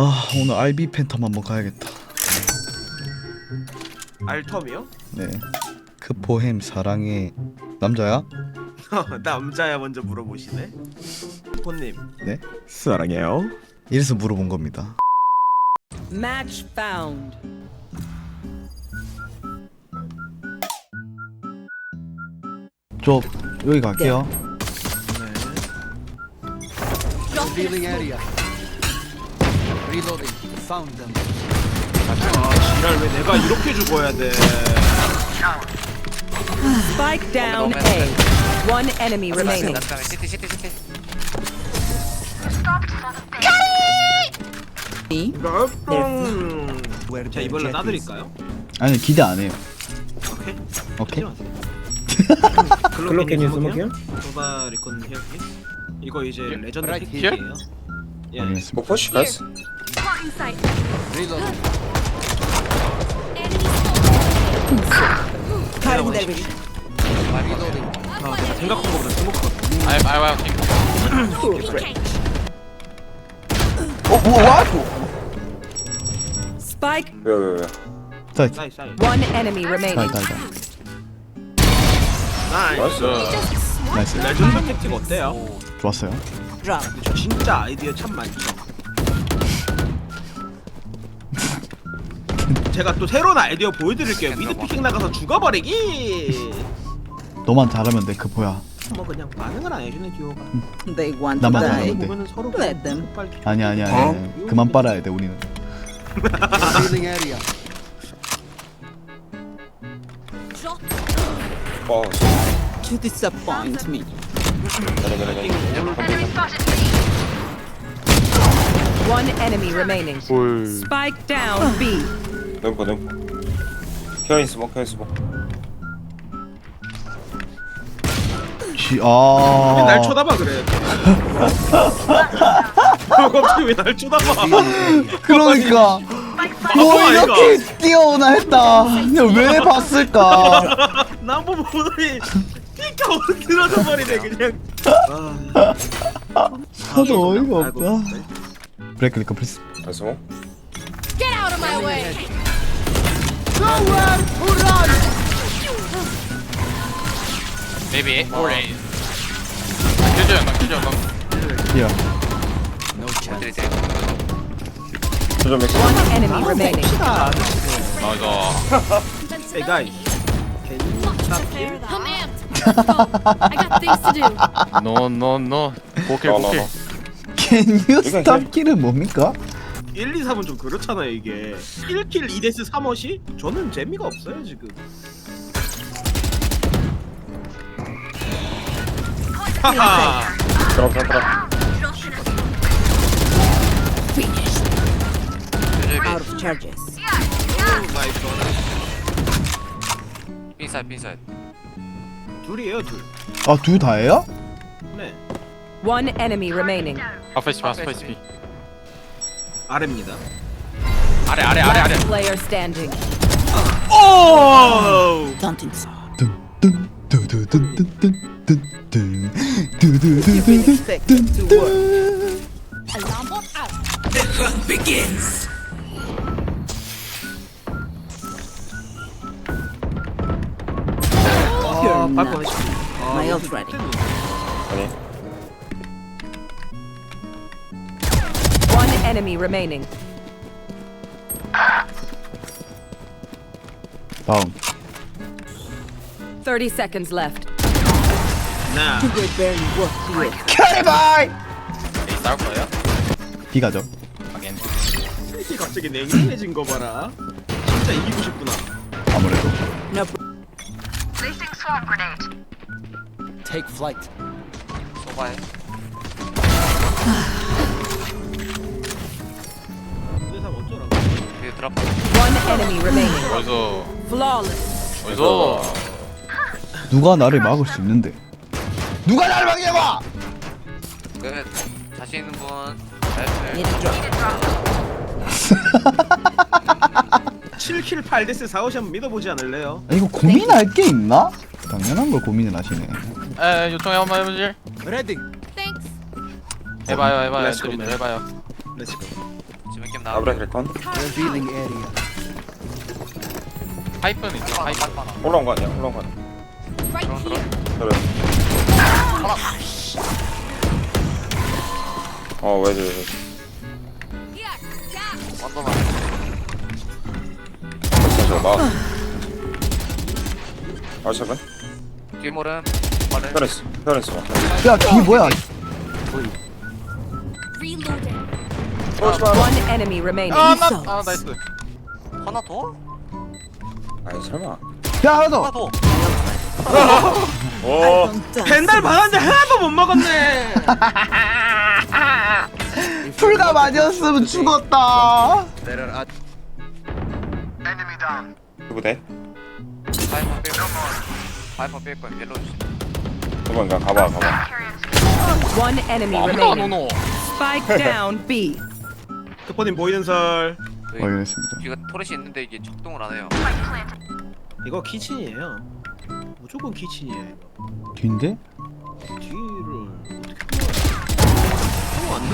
아 오늘 RB 팬텀 한번 가야겠다. 알텀이요? 네. 크포햄 사랑해 남자야? 남자야 먼저 물어보시네. 호님. 네. 사랑해요. 이래서 물어본 겁니다. Match found. 저 여기 갈게요. Revealing area. Reloading. Found them. 아 지랄 왜 내가 이렇게 죽어야 돼? Spike down A. One enemy remaining. 음. 자 이걸로 따드릴까요? 아니 기대 안 해요. 오케이. 오케이. 글로ken이 스모키요? 도바 리콘 헤어기. 이거 이제 레전드 Right 픽이에요. 예. 알겠습니다. push, guys. Reloading. Reloading. 아, 생각한 것보다 스모크가 I, I, I think. Spike. 왜, 왜, 왜. 자, 사이 사이. One enemy 자, remaining. 자, 자. 나이스. 나이스. 레전드 택틱 어때요? 좋았어요. Drop. 근데 저 진짜 아이디어 참 많죠. 제가 또 새로운 아이디어 보여드릴게요. 미드 피킹 나가서 죽어버리기. 너만 잘하면 돼 크포야. 뭐 그냥 반응을 안 해주는 듀오가. They want 나만 to 잘하면 die. 돼. 보면은 서로 Let them. 빨리. 아니 아니 아니. 그만 빨아야 돼 우리는. Revealing area. 와, To disappoint me. 그래, 그래, 그래. One enemy remaining. Spike down B. 넘고, 넘고. 케어인 스모, 케어인 스모. 지 아. 왜날 쳐다봐 그래? 갑자기 왜 날 쳐다봐? 그러니까 뭐 이렇게 뛰어오나 했다. 근데 왜 봤을까? 나뭐 보더니 피가 어들어져 버리네 그냥. 아, 하도 어이가 아이고, 없다. 브레이크 리커 플리즈. 아, 스모? Maybe. Or A. 큐즈 연막, 큐즈 연막. 있어요? 조점 맥스. One enemy remaining. 나이스. Hey guys. I'm amped. I got things to do. No, no, no. 고킬, 고킬. 너. Can you stop 킬은 뭡니까? 1, 2, 3은 좀 그렇잖아요 이게 1킬 2데스 3어시? 저는 재미가 없어요 지금 하하 드럼, 드럼, 드럼. Out of charges. 나이스 빈사이드, 빈사이드. 둘이에요 둘아둘 다예요? 네 One enemy remaining. 아프리스, 아프리스. 아래입니다 아래, 아래, 아래, 아래. Last player standing. 오 Don't insult. 뚠뚠 두두둔뚠뚠뚠뚠 두두두두두뚠뚠 Alarm bot out. 아, 발권 My ult ready. 아니. Enemy remaining. 다음 30 seconds left. 나 캐리바이 A 싸울 거예요? B가죠 하긴. 이렇게 갑자기 냉랭해진 거 봐라 진짜 이기고 싶구나 아무래도 Take flight. 소바에. 드랍. One enemy remaining. 어디서, Flawless. 어디서. 누가 나를 막을 수 있는데 누가 나를 막냐고 끝. 자신 있는 분. Need 나이스. a drop. 7킬 8데스 4어시 한번 믿어보지 않을래요? 아, 이거 고민할 게 있나? 당연한 걸 고민을 하시네 에, 요청해 한번 해보지. Ready. Thanks. 해봐요, 해봐요. Let's go, 애들이 man. 해봐요. 렛츠고. 아브라 힐컨 Revealing area. 파이프는 있어. 파이프. 올라온 거 아니야 올라온 거 아니야 Right 그럼 here. 그럼. 그래 어 왜지 왜지 Here. 아셔봐 뒷모름. 빠른. 페어리스 페어리스 봐 야뒤 뭐야 Reloading. One enemy remaining. 아, 나, 아 나이스. 하나 더? 아이 설마 야 하나 더 하나 더. 오 벤달 받았는데 하나도 못 먹었네. 풀가 맞았으면 죽었다 There are oth- 누구대? 파이프 뺄 거야. 파이프 뺄 거야. 옐로우 씨. 누군가 가봐 가봐 One enemy 아무도 안 remaining. 오노. Spike down B. 특보님 보이는 설. 확인했습니다 뒤가 토렛이 있는데 이게 작동을 안 해요. 이거 키친이에요. 무조건 키친이에요. 이거. 뒤인데? 뒤를 어떻게 안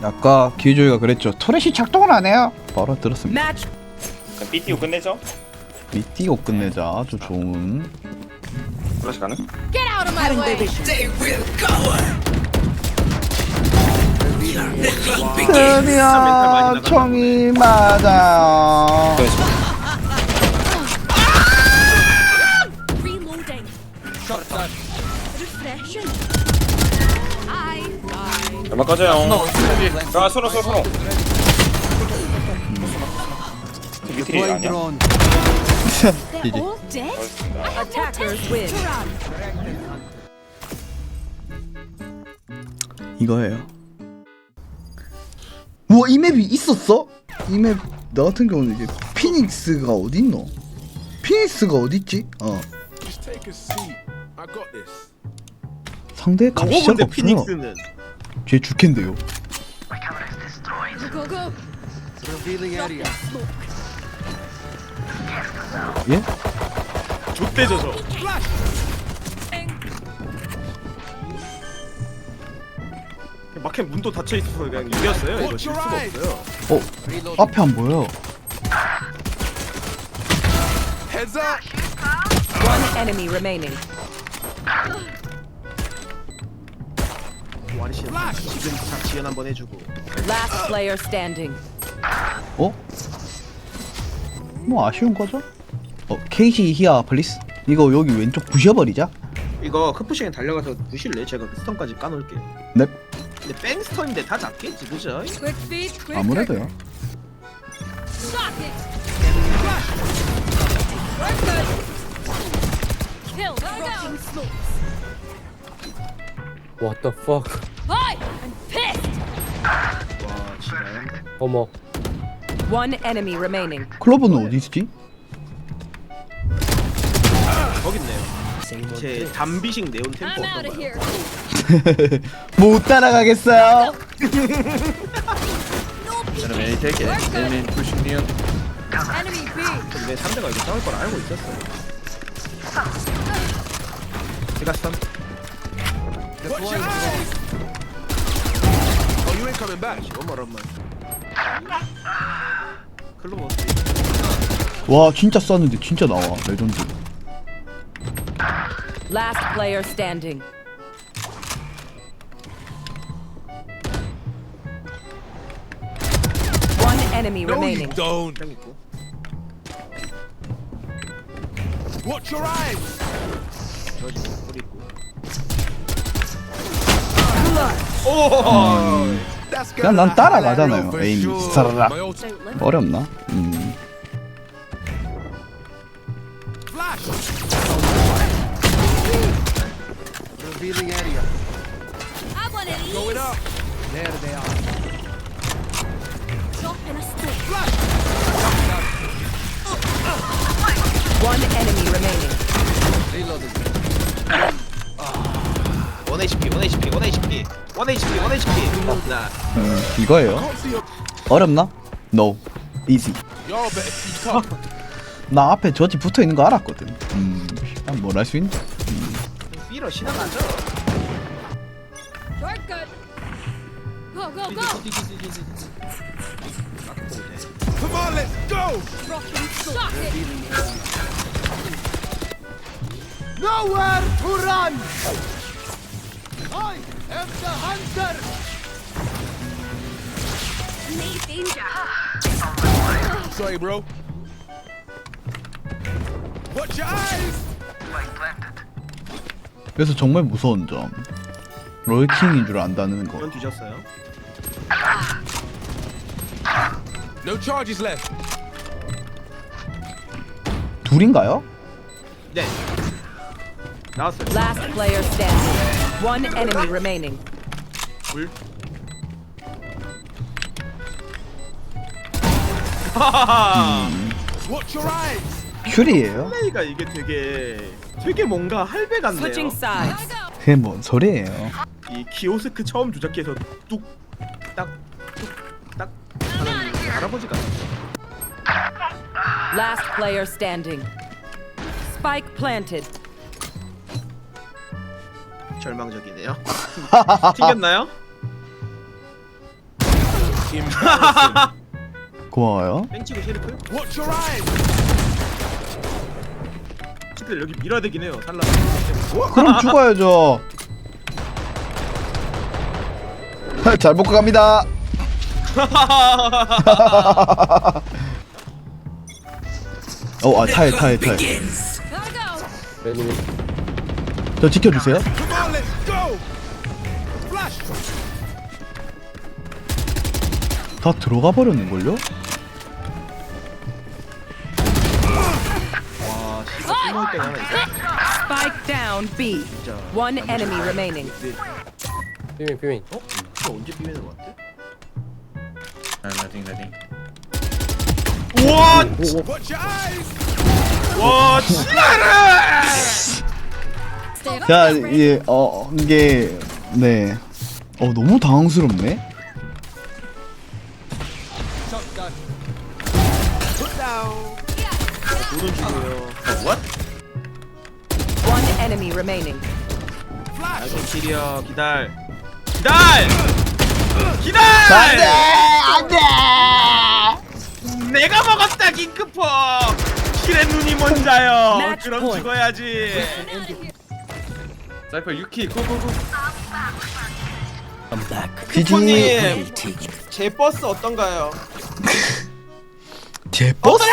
돼? 아까 기조이가 그랬죠 터렛이 작동을 안 해요 바로 들었습니다 Match. 그럼 삐 띄고 끝내죠? 이 띄고 끝내자 아주 좋은 플래시 가능? Out of my way. 드디어 총이 맞아요 페어리스 Reloading. Refreshing. I die. 얼마 꺼져요 야 서로 서로 서로 밑에 Deploying 아니야? drone. They're all dead. Attackers win. 이거예요 우와 이 맵이 있었어? 이 맵 나 같은 경우는 이제 피닉스가 어딨노? 피닉스가 어딨지? 어 Just take a seat. I got this. 상대 값이 없어요 피닉스는. 쟤 죽겠는데요 Go go go. Revealing area. 예? 족대 져서. 마켓 문도 닫혀 있어서 그냥 이겼어요. 이거 질 수가 없어요. 어 앞에 안 보여 Heads up. One enemy remaining. 와리 씨 지금 자 지연 한번 해주고. Last player standing. 어? 뭐 아쉬운 거죠? 어 케이시 히아 플리스 이거 여기 왼쪽 부셔버리자 이거 크푸싱에 달려가서 부실래? 제가 그 스턴까지 까놓을게요. 넵 근데 뺑스턴인데 다 잡겠지, 그죠? 아무래도요. What the fuck? Hi. I'm pissed. 와, 지랄. 어머. One enemy remaining. 클로버는 어디 있지? 제 담비식 네온 템포 I'm out of 어떤가요? here. 못 따라가겠어요 No peeking. We're good. Enemy B. 근데 상대가 이거 싸울 걸 알고 있었어요. 제가 스턴. Deploying drone. Oh, you ain't coming back. 엄마 엄마. 클로버. 와 진짜 쌌는데 진짜 나와 레전드 Last player standing. One enemy No, remaining. don't. 짱 있고. Watch your eyes. 저지 뿌리 있고. 오. That's 그냥 난 따라가잖아요 에임이 live. 어렵나? 음 Revealing area. Have one of these. Going up. There they are. Drop in a stick. One enemy remaining. Reloading. 원 HP, 원 HP, 원 HP, 원 HP, 원 HP. 나 음, 이거예요? 어렵나? No easy up. 나 앞에 저지 붙어 있는 거 알았거든 음 뭘할 수 있니? 삐러 신나가죠. We're good. Go, go, go! Come on, let's go. Shot it! Nowhere to run! I am the hunter! Need danger! Sorry, bro. Watch your eyes. 그래서 정말 무서운 점 롤킹인 줄 안다는 거 이건 뒤졌어요. No charges left. 둘인가요? 네. 나왔어요. Last player standing. One enemy remaining. 불. Watch your eyes. 큐리예요? 플레이가 이게 되게 되게 뭔가 할배 같네요. Switching sides. 그게 뭔 소리예요 이 키오스크 처음 조작해서 뚝딱 뚝딱 하는 할아버지 같아. Last player standing. Spike planted. 절망적이네요. 튕겼나요? 고마워요 뺑치고 쉐리프? Watch your eyes. 치들 여기 밀어야 되긴 해요. 살라. 그럼 죽어야죠 잘 먹고 갑니다 어, 아, 타이, 타이. Gotta go! 저 지켜주세요. 다 들어가 버렸는걸요? 숨어있 때가 하나 있어. Spike down B. One enemy remaining. 삐밍 삐밍 어? 이거 언제? Uh, nothing. 우와! Watch your eyes. 와! Stay up. 자, 예, 어, 이게, 네. 어, 너무 당황스럽네? Remaining. 알겠 시리어 기다려. 기다려! 기다려! 안돼! 안돼! 내가 먹었다 긴크퍼! 킬의 눈이 먼저요. Match 그럼 point. 죽어야지. Go, go. 지지, 쿠퍼님, 제 버스 어떤가요? 제 버스?